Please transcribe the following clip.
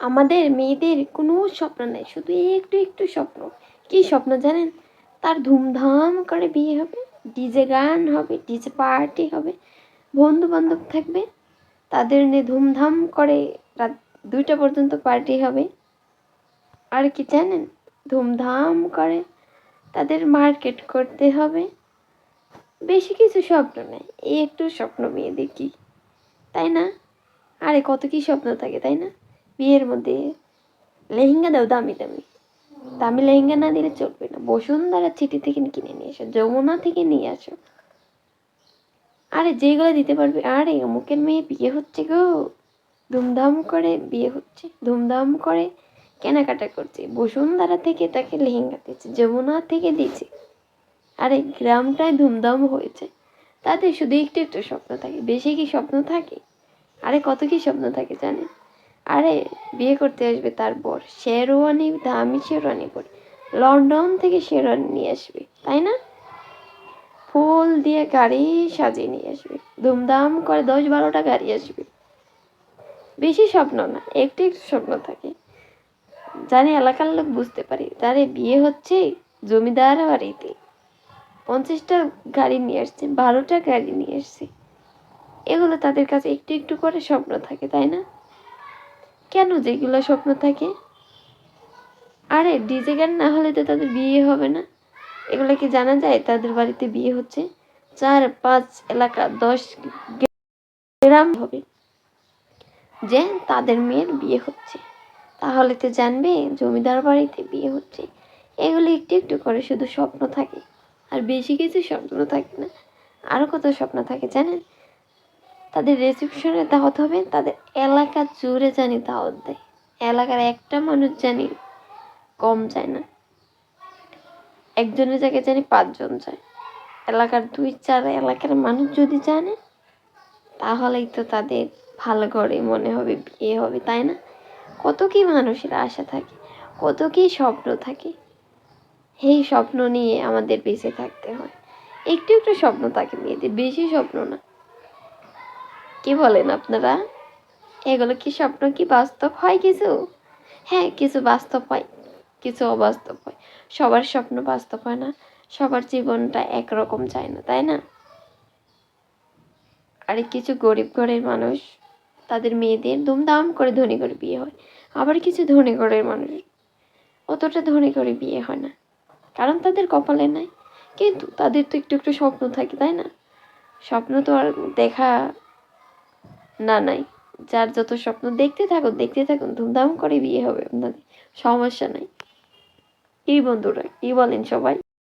আমাদের মেয়েদের কোনো স্বপ্ন নেই, শুধু একটু একটু স্বপ্ন। কী স্বপ্ন জানেন? তার ধুমধাম করে বিয়ে হবে, ডিজে গান হবে, ডিজে পার্টি হবে বন্ধু বান্ধব থাকবে, তাদের নিয়ে ধুমধাম করে রাত দুইটা পর্যন্ত পার্টি হবে। আর কি জানেন? ধুমধাম করে তাদের মার্কেট করতে হবে। বেশি কিছু স্বপ্ন নেই, এই একটু স্বপ্ন মেয়েদের কি? তাই না? আরে কত কি স্বপ্ন থাকে, তাই না? বিয়ের মধ্যে লেহেঙ্গা দাও দামি দামি। দামি লেহেঙ্গা না দিলে চলবে না। বসুন্ধরা চিঠি থেকে কিনে নিয়ে আসো যমুনা থেকে নিয়ে আসো। আরে যেগুলো দিতে পারবে, আরে অমুকের মেয়ে বিয়ে হচ্ছে গো। ধুমধাম করে বিয়ে হচ্ছে, ধুমধাম করে কেনাকাটা করছে। বসুন্ধরা থেকে তাকে লেহেঙ্গা দিচ্ছে, যমুনা থেকে দিচ্ছে। আরে গ্রামটায় ধুমধাম হয়েছে। তাতে শুধু একটু একটু স্বপ্ন থাকে, বেশি কি স্বপ্ন থাকে? আরে কত কি স্বপ্ন থাকে জানেন? আরে, বিয়ে করতে আসবে তারপর শেরওয়ানি, দামি শেরওয়ানি পরে। লন্ডন থেকে শেরওয়ানি নিয়ে আসবে, তাই না? ফুল দিয়ে গাড়ি সাজিয়ে নিয়ে আসবে। ধুমধাম করে দশ বারোটা গাড়ি আসবে। বেশি স্বপ্ন না, একটু একটু স্বপ্ন থাকে। জানি এলাকার লোক বুঝতে পারি। তারে বিয়ে হচ্ছে জমিদার বাড়িতে। পঞ্চাশটা গাড়ি নিয়ে আসছে, বারোটা গাড়ি নিয়ে আসছে। এগুলো তাদের কাছে একটু একটু করে স্বপ্ন থাকে, তাই না? কেন যেগুলো স্বপ্ন থাকে? আরে, ডিজে গান না হলে তো তাদের বিয়ে হবে না। এগুলো কি জানা যায় তাদের বাড়িতে বিয়ে হচ্ছে? চার, পাঁচ এলাকা, দশ গ্রাম হবে। যে তাদের মেয়ের বিয়ে হচ্ছে। তাহলে তো জানবে জমিদার বাড়িতে বিয়ে হচ্ছে। এগুলো একটু একটু করে শুধু স্বপ্ন থাকে। আর বেশি কিছু স্বপ্ন থাকে না। আরও কত স্বপ্ন থাকে জানেন? তাদের রিসেপশনে দাওয়াত হবে, তাদের এলাকা জুড়ে জানি দাওয়াত দেয়। এলাকার একটা মানুষ জানি কম যায় না। একজনের জায়গায় জানি পাঁচজন যায়। এলাকার দুই চার এলাকার মানুষ যদি জানে, তাহলেই তো তাদের ভালো করে মনে হবে, বিয়ে হবে, তাই না? কত কি মানুষের আশা থাকে, কত কি স্বপ্ন থাকে। এই স্বপ্ন নিয়ে আমাদের বেঁচে থাকতে হয়। একটু একটু স্বপ্ন থাকে মেয়েদের, বেশি স্বপ্ন না। কি বলেন আপনারা? এগুলো কি স্বপ্ন কি বাস্তব হয় কিছু? হ্যাঁ কিছু বাস্তব হয়, কিছু অবাস্তব হয়। সবার স্বপ্ন বাস্তব হয় না, সবার জীবনটা একরকম যায় না, তাই না? আর কিছু গরিব ঘরের মানুষ, তাদের মেয়েদের ধুমধাম করে ধনী করে বিয়ে হয়। আবার কিছু ধনী ঘরের মানুষ, অতটা ধনী করে বিয়ে হয় না। কারণ তাদের কপালে নাই। কিন্তু তাদের তো একটু একটু স্বপ্ন থাকে, তাই না? স্বপ্ন তো আর দেখা না, নাই। যার যত স্বপ্ন দেখতে থাকুন দেখতে থাকুন ধুমধাম করে বিয়ে হবে আপনাদের। সমস্যা নাই। এই বন্ধুরা কি বলেন সবাই।